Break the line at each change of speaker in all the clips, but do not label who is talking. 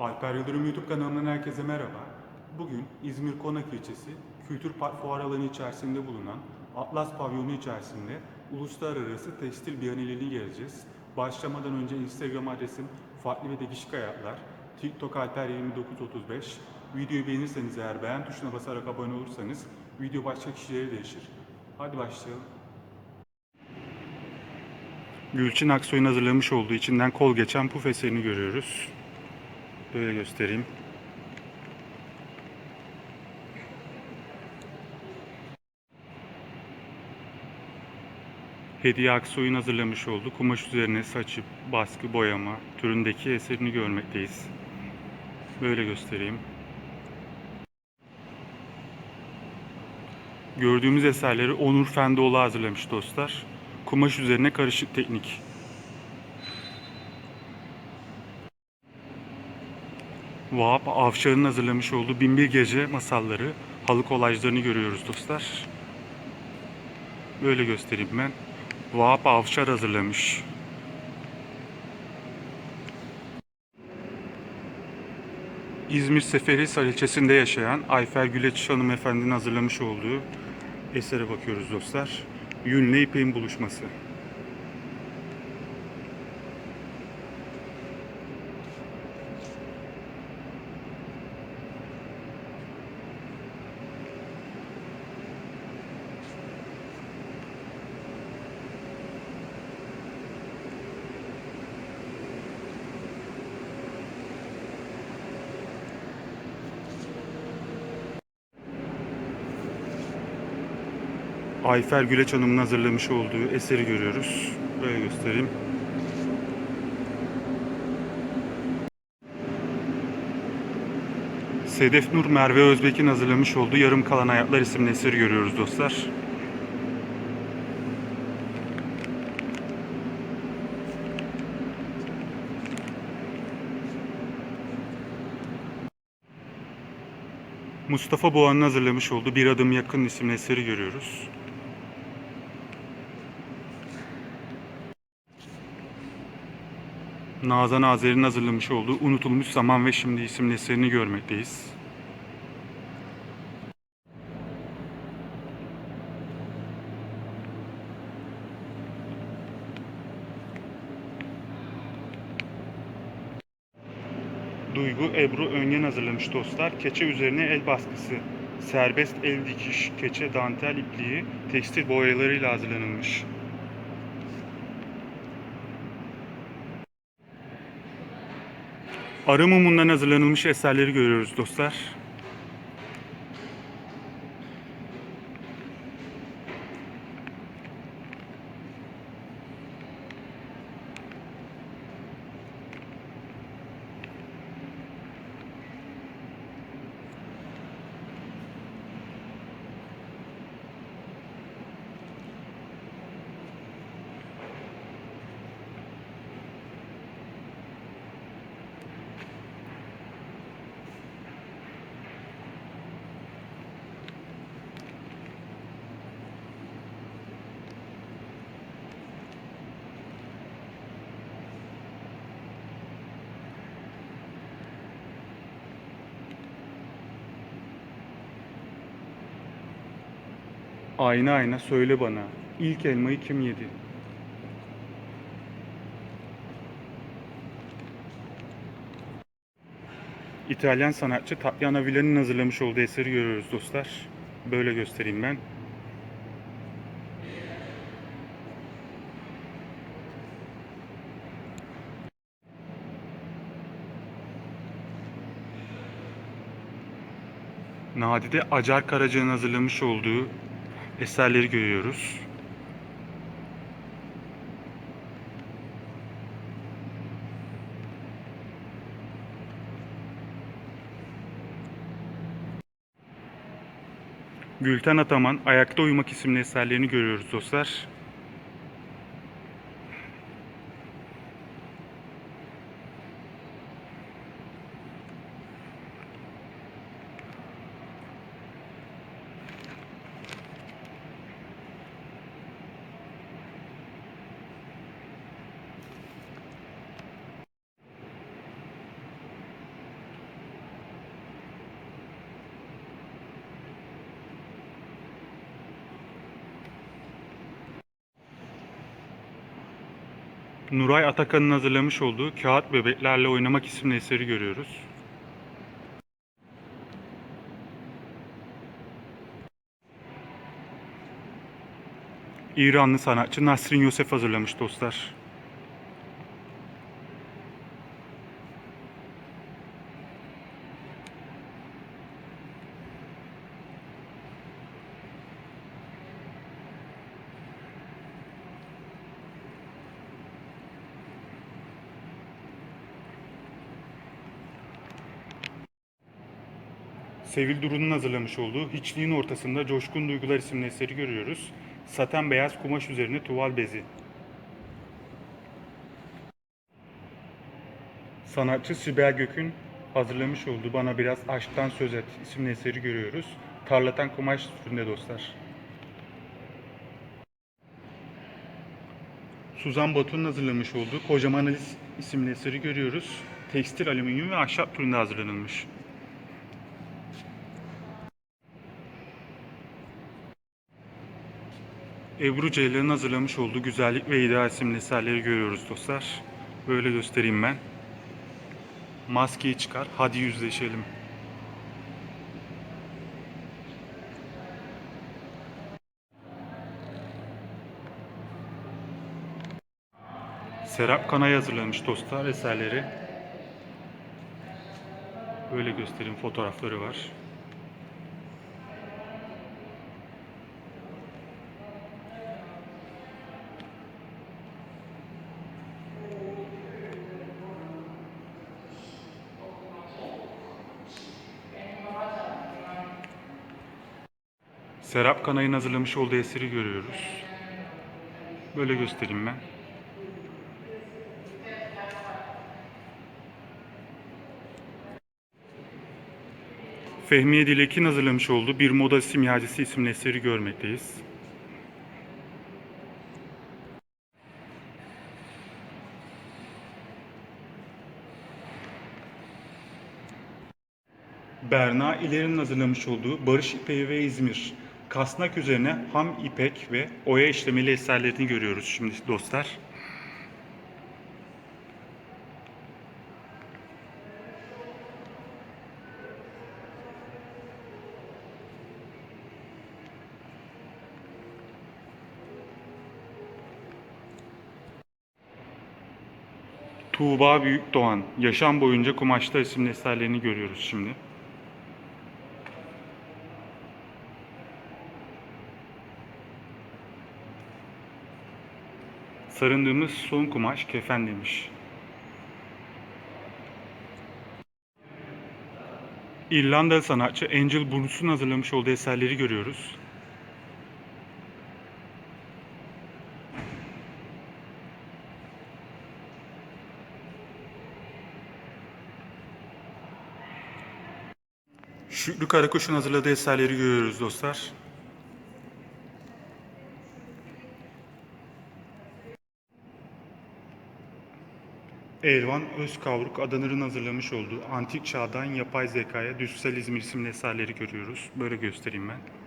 Alper Yıldırım YouTube kanalından herkese merhaba. Bugün İzmir Konak ilçesi Kültür Park Fuar alanı içerisinde bulunan Atlas Pavyonu içerisinde uluslararası tekstil biyaneliğini gezeceğiz. Başlamadan önce Instagram adresim farklı ve değişik hayatlar, TikTok Alper 2935. Videoyu beğenirseniz eğer beğen tuşuna basarak abone olursanız video başka kişilere değişir. Hadi başlayalım. Gülçin Aksoy'un hazırlamış olduğu içinden kol geçen puf eserini görüyoruz. Böyle göstereyim. Hediye Aksoy'un hazırlamış olduğu kumaş üzerine saçı, baskı, boyama türündeki eserini görmekteyiz. Böyle göstereyim. Gördüğümüz eserleri Onur Fendoğlu hazırlamış dostlar. Kumaş üzerine karışık teknik. Vahap Avşar'ın hazırlamış olduğu Binbir Gece masalları, halı kolajlarını görüyoruz dostlar. Böyle göstereyim ben. Vahap Avşar hazırlamış. İzmir Seferihisar ilçesinde yaşayan Ayfer Güleç hanımefendinin hazırlamış olduğu esere bakıyoruz dostlar. Yünle ipeğin buluşması. Ayfer Güleç Hanım'ın hazırlamış olduğu eseri görüyoruz. Böyle göstereyim. Sedef Nur Merve Özbek'in hazırlamış olduğu Yarım Kalan Hayatlar isimli eseri görüyoruz dostlar. Mustafa Boğan'ın hazırlamış olduğu Bir Adım Yakın isimli eseri görüyoruz. Nazan Azer'in hazırlamış olduğu Unutulmuş Zaman ve Şimdi isimli eserini görmekteyiz. Duygu Ebru Önyen hazırlamış dostlar. Keçe üzerine el baskısı. Serbest el dikiş, keçe, dantel ipliği, tekstil boyalarıyla hazırlanılmış. Arı mumundan hazırlanılmış eserleri görüyoruz dostlar. Ayna ayna söyle bana. İlk elmayı kim yedi? İtalyan sanatçı Tatiana Villa'nın hazırlamış olduğu eseri görüyoruz dostlar. Böyle göstereyim ben. Nadide Acar Karaca'nın hazırlamış olduğu eserleri görüyoruz. Gülten Ataman Ayakta Uyumak isimli eserlerini görüyoruz dostlar. Nuray Atakan'ın hazırlamış olduğu Kağıt Bebeklerle Oynamak isimli eseri görüyoruz. İranlı sanatçı Nasrin Yosef hazırlamış dostlar. Sevil Duru'nun hazırlamış olduğu Hiçliğin Ortasında Coşkun Duygular isimli eseri görüyoruz. Saten beyaz kumaş üzerine tuval bezi. Sanatçı Sibel Gök'ün hazırlamış olduğu Bana Biraz Aşktan Söz Et isimli eseri görüyoruz. Tarlatan kumaş üstünde dostlar. Suzan Batu'nun hazırlamış olduğu Kocaman Alice isimli eseri görüyoruz. Tekstil, alüminyum ve ahşap türünde hazırlanılmış. Ebru Ceylan'ın hazırlamış olduğu Güzellik ve İdeal isimli eserleri görüyoruz dostlar. Böyle göstereyim ben. Maskeyi çıkar, hadi yüzleşelim. Serap Kanay hazırlamış dostlar eserleri. Böyle göstereyim fotoğrafları var. Serap Kanay'ın hazırlamış olduğu eseri görüyoruz. Böyle göstereyim ben. Fehmiye Dilek'in hazırlamış olduğu Bir Moda Simyacısı isimli eseri görmekteyiz. Berna İler'in hazırlamış olduğu Barış İpeği ve İzmir. Kasnak üzerine ham ipek ve oya işlemeli eserlerini görüyoruz şimdi dostlar. Tuğba Büyükdoğan, Yaşam Boyunca Kumaşta isimli eserlerini görüyoruz şimdi. Sarındığımız son kumaş kefen demiş. İrlandalı sanatçı Angel Bruce'un hazırlamış olduğu eserleri görüyoruz. Şükrü Karakuş'un hazırladığı eserleri görüyoruz dostlar. Elvan Özkavruk Adanır'ın hazırlamış olduğu antik çağdan yapay zekaya düşsel İzmir isimli eserleri görüyoruz. Böyle göstereyim ben.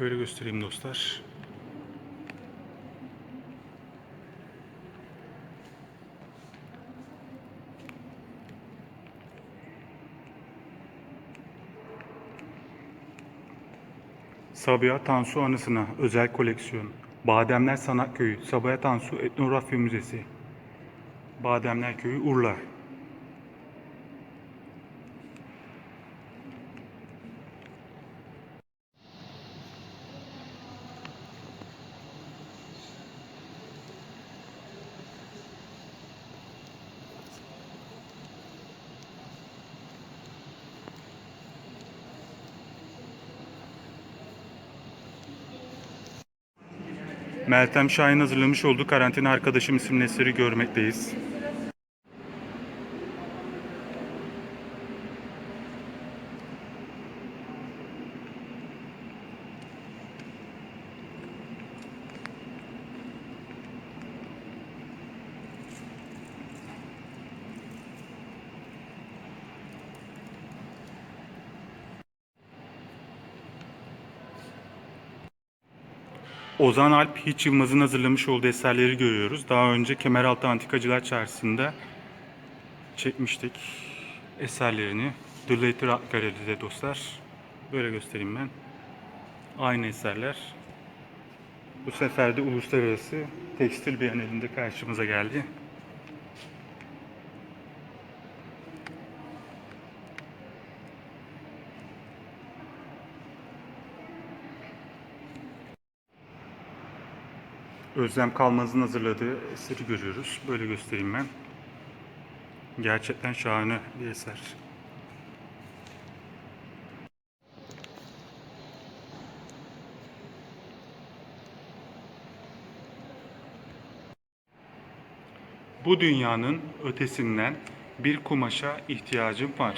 Böyle göstereyim dostlar. Sabiha Tansu anısına özel koleksiyon. Bademler Sanat Köyü, Sabiha Tansu Etnografya Müzesi. Bademler Köyü, Urla. Meltem Şahin hazırlamış olduğu Karantina Arkadaşım isimli eseri görmekteyiz. Ozan Alp Hiç Yılmaz'ın hazırlamış olduğu eserleri görüyoruz. Daha önce Kemeraltı Antikacılar Çarşısı'nda çekmiştik eserlerini. The Later Art Gallery'de dostlar. Böyle göstereyim ben. Aynı eserler. Bu sefer de uluslararası tekstil bienalinde karşımıza geldi. Özlem Kalmaz'ın hazırladığı eseri görüyoruz. Böyle göstereyim ben. Gerçekten şahane bir eser. Bu dünyanın ötesinden bir kumaşa ihtiyacım var.